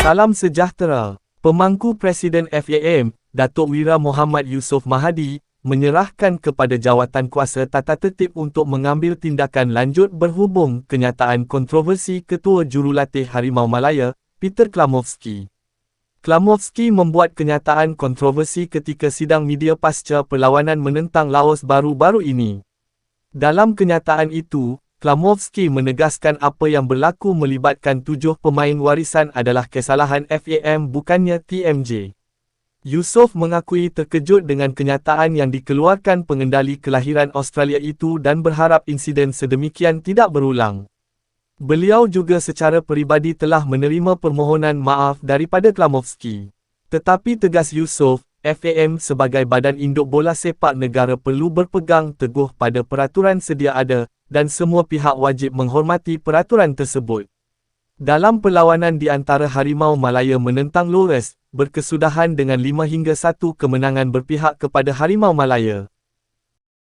Salam sejahtera. Pemangku Presiden FAM, Datuk Wira Muhammad Yusof Mahadi, menyerahkan kepada jawatan kuasa tata tertib untuk mengambil tindakan lanjut berhubung kenyataan kontroversi Ketua Jurulatih Harimau Malaya, Peter Klamovski. Klamovski membuat kenyataan kontroversi ketika sidang media pasca perlawanan menentang Laos baru-baru ini. Dalam kenyataan itu, Klamovski menegaskan apa yang berlaku melibatkan tujuh pemain warisan adalah kesalahan FAM bukannya TMJ. Yusof mengakui terkejut dengan kenyataan yang dikeluarkan pengendali kelahiran Australia itu dan berharap insiden sedemikian tidak berulang. Beliau juga secara peribadi telah menerima permohonan maaf daripada Klamovski. Tetapi tegas Yusof, FAM sebagai badan induk bola sepak negara perlu berpegang teguh pada peraturan sedia ada, dan semua pihak wajib menghormati peraturan tersebut. Dalam perlawanan di antara Harimau Malaya menentang Lores, berkesudahan dengan 5 hingga 1 kemenangan berpihak kepada Harimau Malaya.